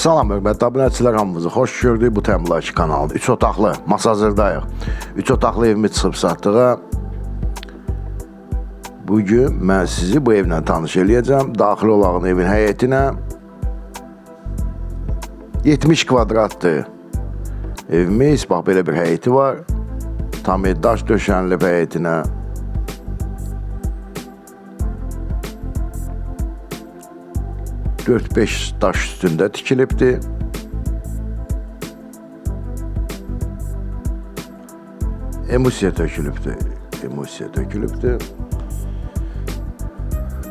Salam hörmətli abunəçilər hamınızı xoş gördük bu təmlaki kanalda. 3 otaqlı Masazırdayıq. 3 otaqlı evimi çıxıb satdığa. Bu gün mən sizi bu evlə tanış eləyəcəm. Daxil olan evin həyətinə 70 kvadratdır. Evimiz bax belə bir həyəti var. Tam daş döşənilib həyətinə. Dört beş daş üstündə tikilibdi. Emusiya tökülübdü. Emusiya tökülübdü.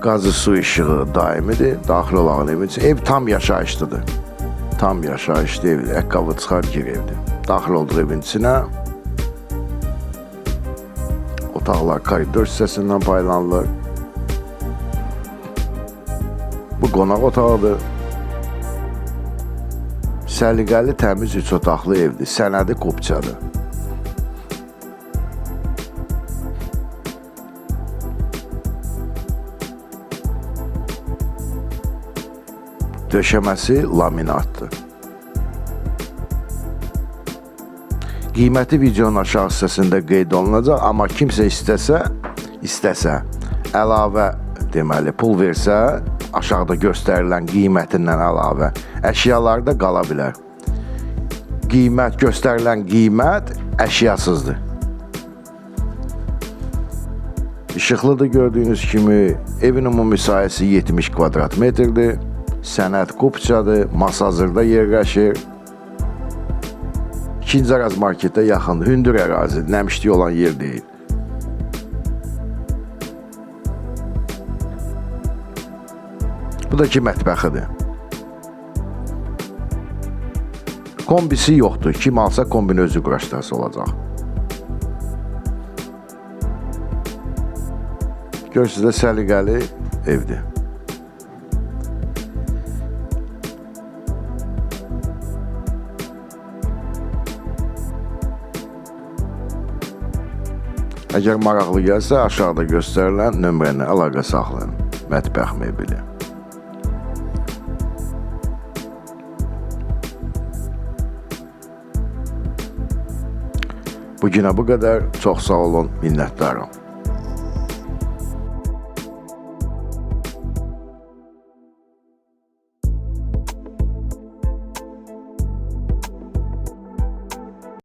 Qazı su işığı daimidir. Daxil olan evin. Ev tam yaşayışlıdır. Tam yaşayışlı evdir. Ayakkabı çıxar gir evdir. Daxil olduğu evin içinə otaqlar koridor hissəsindən paylanılır. Bu qonaq otağıdır. Səliqəli təmiz üç otaqlı evdir. Sənədi qopçadır. Döşəməsi laminatdır. Qiyməti videonun aşağı hissəsində qeyd olunacaq, amma kimsə istəsə, istəsə əlavə deməli pul versə, aşağıda göstərilən qiymətindən əlavə əşyalar da qala bilər. Qiymət göstərilən qiymət əşyasızdır. İşıqlıdır gördüyünüz kimi. Evin ümumi sahəsi 70 kvadrat metrdir. Sənət Qupçadır, Masazırda yerləşir. İkinci Araz marketə yaxın hündür ərazi, nəmişlik olan yer deyil. Bu da ki mətbəxidir. Kombisi yoxdur. Kim alsa kombini özü quraşdırası olacaq. Görürsünüz də səliqəli evdir. Əgər maraqlı gəlsə, aşağıda göstərilən nömrəni əlaqə saxlayın. Mətbəx mebeli. Bu günə bu qədər. Çox sağ olun, minnətdarım.